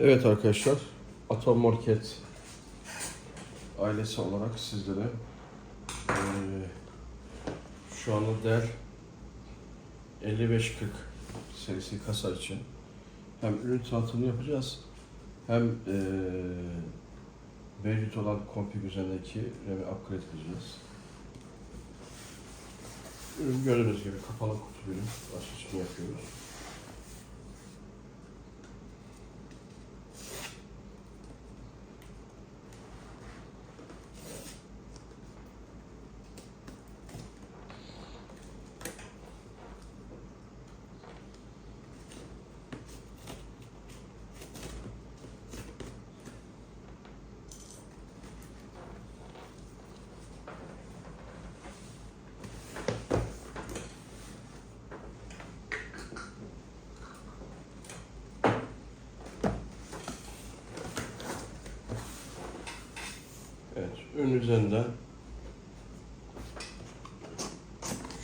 Evet arkadaşlar, Atom Market ailesi olarak sizlere eee şu anda Dell 5540 serisi kasa için hem ürün tanıtımını yapacağız hem eee mevcut olan config üzerindeki RAM'i upgrade edeceğiz. Ürün gördüğünüz gibi kapalı kutu ürün açılışını yapıyoruz. Ürün üzerinden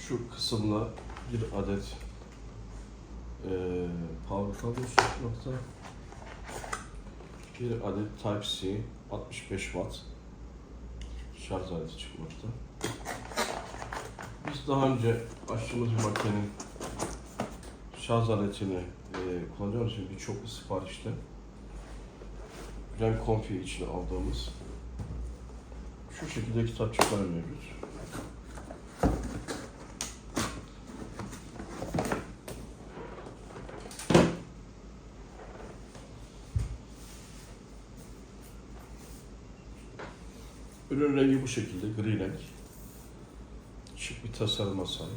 şu kısımda bir adet eee power kablosu çıkmakta. Bir adet Type-C 65 watt şarj aleti çıkmakta. Biz daha önce açtığımız bir makinenin şarj aletini eee kullanıyoruz birçok siparişte RAM Confi için aldığımız şu şekilde kitapçıklar mevcut. Ürün rengi bu şekilde, gri renk. Şık bir tasarıma sahip.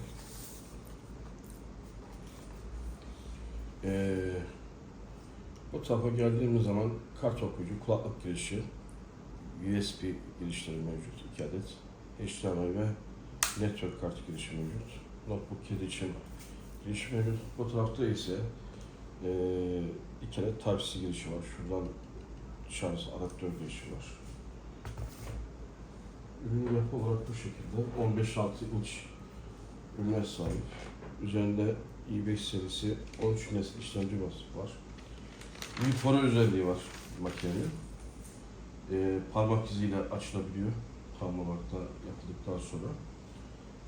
Ee, bu tarafa geldiğimiz zaman kart okuyucu, kulaklık girişi, USB girişleri mevcut. 2 adet HDMI ve network kart girişi mevcut. Notebook kedi için giriş mevcut. Bu tarafta ise e, iki adet Type-C girişi var. Şuradan şarj adaptör girişi var. Ürün yapı olarak bu şekilde. 15-6 inç ürüne sahip. Üzerinde i5 serisi 13 nesil işlemci vasfı var. Bir foro özelliği var makinenin e, parmak iziyle açılabiliyor tamlamakta yapıldıktan sonra.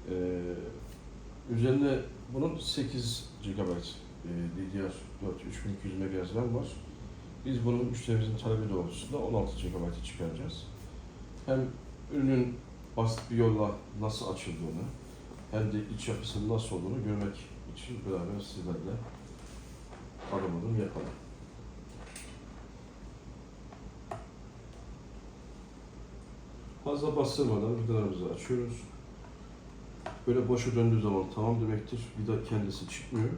E, üzerinde bunun 8 GB e, DDR4 3200 MHz RAM var. Biz bunun müşterimizin talebi doğrultusunda 16 GB çıkaracağız. Hem ürünün basit bir yolla nasıl açıldığını hem de iç yapısının nasıl olduğunu görmek için beraber sizlerle tanımını yapalım. Fazla bastırmadan vidalarımızı açıyoruz. Böyle boşa döndüğü zaman tamam demektir. Vida kendisi çıkmıyor.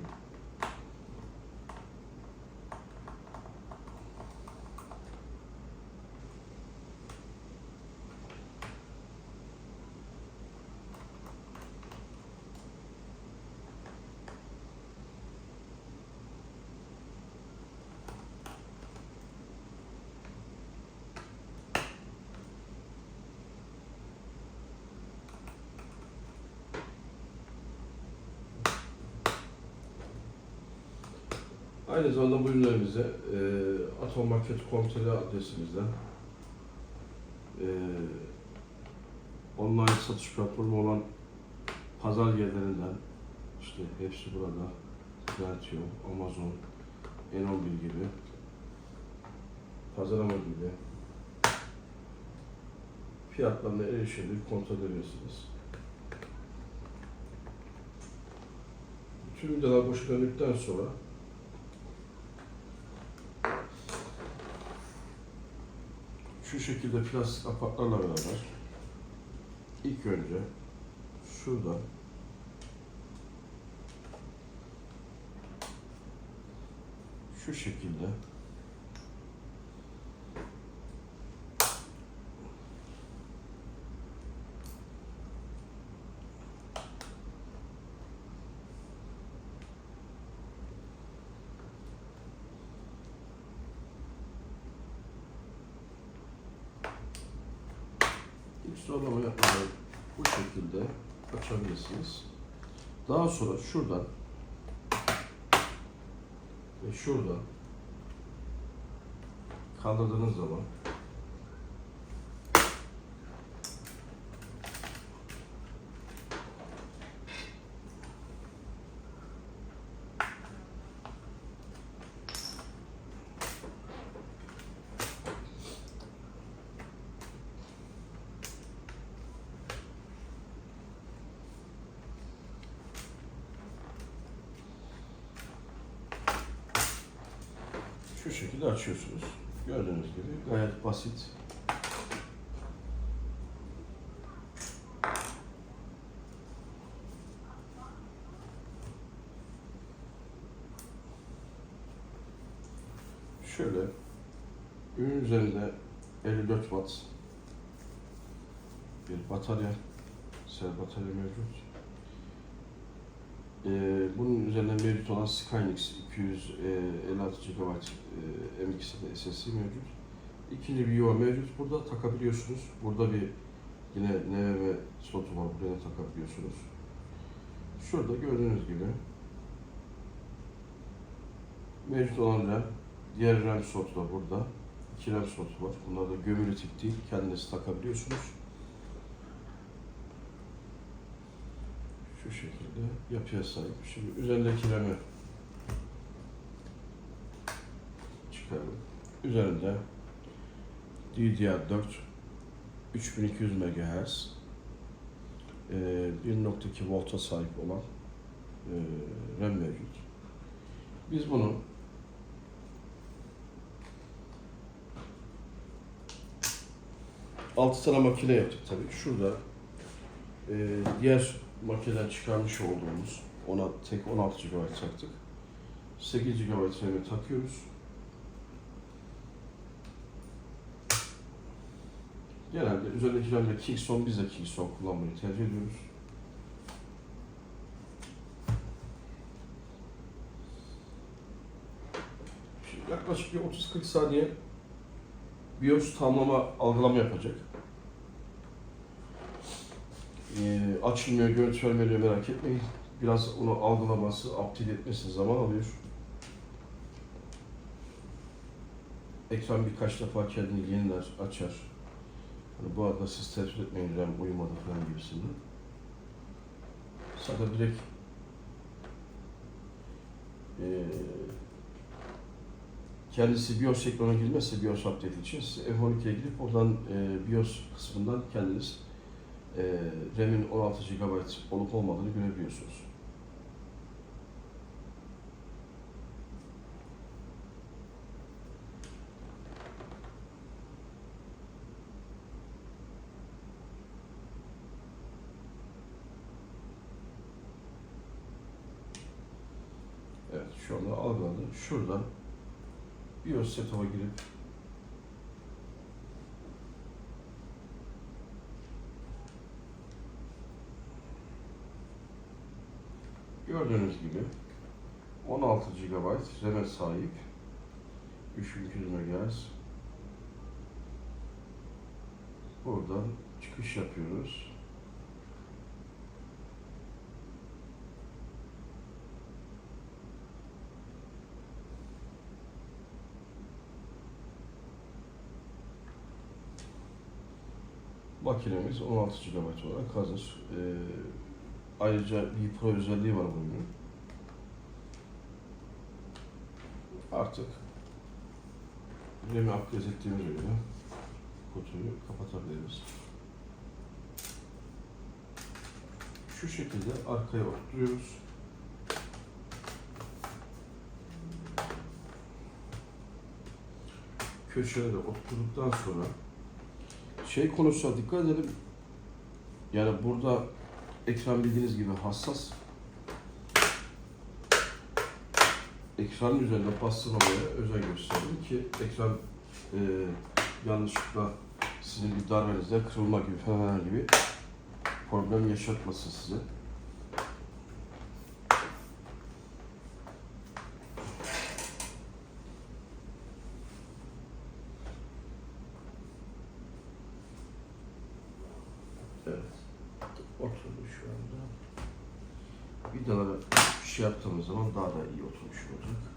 Aynı zamanda bu ürünlerimize e, atommarket.com.tr adresimizden e, online satış platformu olan pazar yerlerinden işte hepsi burada Trendyol, Amazon, N11 gibi pazarlama gibi fiyatlarına erişebilir, kontrol edebilirsiniz. Tüm vidalar boş döndükten sonra şu şekilde plastik apartlarla beraber ilk önce şuradan şu şekilde Sıralama yapmadan bu şekilde açabilirsiniz. Daha sonra şuradan ve şuradan kaldırdığınız zaman şu şekilde açıyorsunuz. Gördüğünüz gibi gayet basit. Şöyle ürün üzerinde 54 watt bir batarya, sel batarya mevcut. Ee, bunun üzerinde mevcut olan Skynix 256 GB e, M2 SSD mevcut. İkinci bir yuva mevcut. Burada takabiliyorsunuz. Burada bir yine NVMe slotu var. Buraya takabiliyorsunuz. Şurada gördüğünüz gibi mevcut olan RAM, diğer RAM slotu da burada. İki RAM slotu var. Bunlar da gömülü tip değil. Kendiniz takabiliyorsunuz. Şu şekilde yapıya sahip. Şimdi üzerindeki RAM'i Üzerinde DDR4 3200 MHz e, 1.2 volta sahip olan e, RAM mevcut. Biz bunu altı tane makine yaptık tabii. Şurada e, diğer makineden çıkarmış olduğumuz ona tek 16 GB taktık. 8 GB RAM'i takıyoruz. Genelde üzerindeki RAM'de Kingston, biz de Kingston kullanmayı tercih ediyoruz. Şimdi yaklaşık bir 30-40 saniye BIOS tamlama, algılama yapacak. Ee, açılmıyor, görüntü vermiyor merak etmeyin. Biraz onu algılaması, update etmesi zaman alıyor. Ekran birkaç defa kendini yeniler, açar. Hani bu arada siz tespit etmeyin RAM uyumadı falan gibisinden. Zaten direkt ee, kendisi BIOS ekrana girmezse BIOS update için siz F12'ye girip oradan e, BIOS kısmından kendiniz e, RAM'in 16 GB olup olmadığını görebiliyorsunuz. Evet, şu anda algıladı. Şuradan BIOS setup'a girip Gördüğünüz gibi 16 GB RAM'e sahip 3200 MHz Buradan çıkış yapıyoruz. Makinemiz 16 GB olarak hazır. Ee, Ayrıca bir pro özelliği var bunun. Artık RAM'i aktif ettiğimiz göre kutuyu kapatabiliriz. Şu şekilde arkaya oturuyoruz. Köşeye de oturduktan sonra şey konusuna dikkat edelim. Yani burada ekran bildiğiniz gibi hassas. Ekranın üzerine bastırmamaya özen gösterin ki ekran e, yanlışlıkla sizin bir darbenizde kırılma gibi falan gibi problem yaşatmasın size. Evet. Oturdu şu anda. Vidaları şey yaptığımız zaman daha da iyi oturmuş olacak.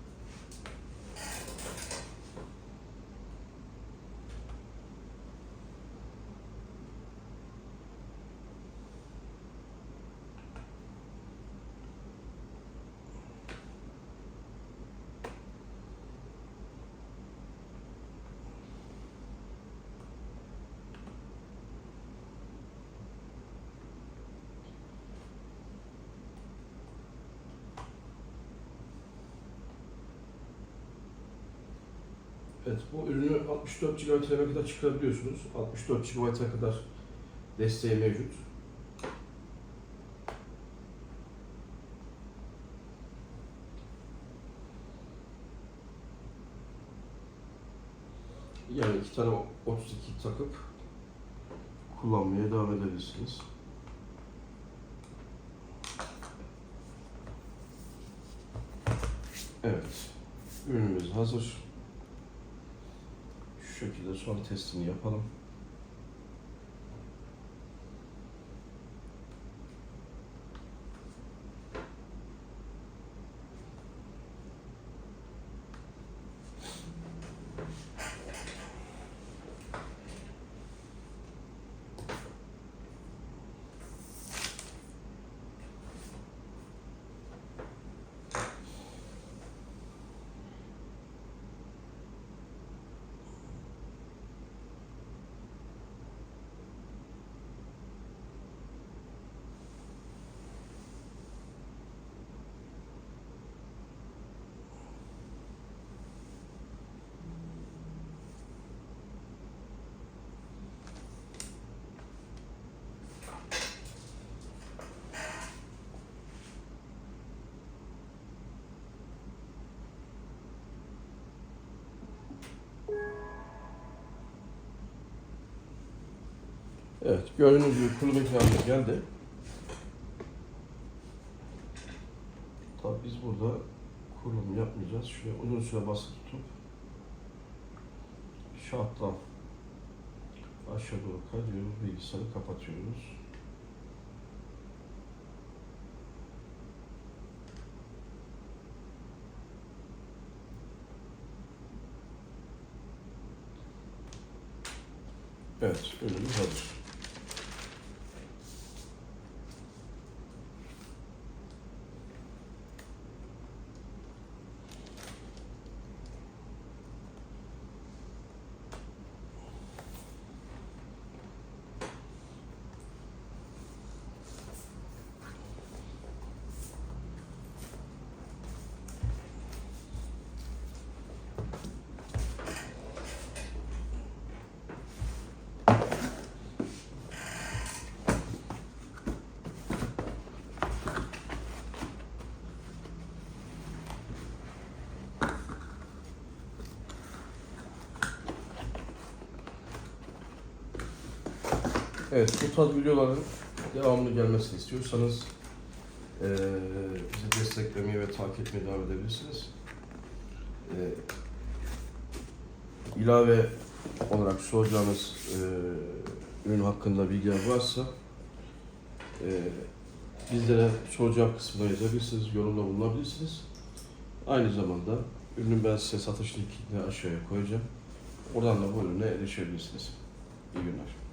Evet, bu ürünü 64 GB'e kadar çıkarabiliyorsunuz. 64 GB'a kadar desteği mevcut. Yani iki tane 32 takıp kullanmaya devam edebilirsiniz. Evet, ürünümüz hazır. Şekilde son testini yapalım. Evet, gördüğünüz gibi kurulum ekranına geldi. Tabi biz burada kurulum yapmayacağız. Şuraya uzun süre basılı tutup şarttan aşağı doğru kayıyoruz, bilgisayarı kapatıyoruz. Evet, ürünümüz hazır. Evet, bu tarz videoların devamlı gelmesini istiyorsanız eee bizi desteklemeye ve takip etmeye devam edebilirsiniz. Eee ilave olarak soracağınız eee ürün hakkında bilgiler varsa eee bizlere soru cevap kısmına yazabilirsiniz, yorumda bulunabilirsiniz. Aynı zamanda ürünün ben size satış linkini aşağıya koyacağım. Oradan da bu ürüne erişebilirsiniz. İyi günler.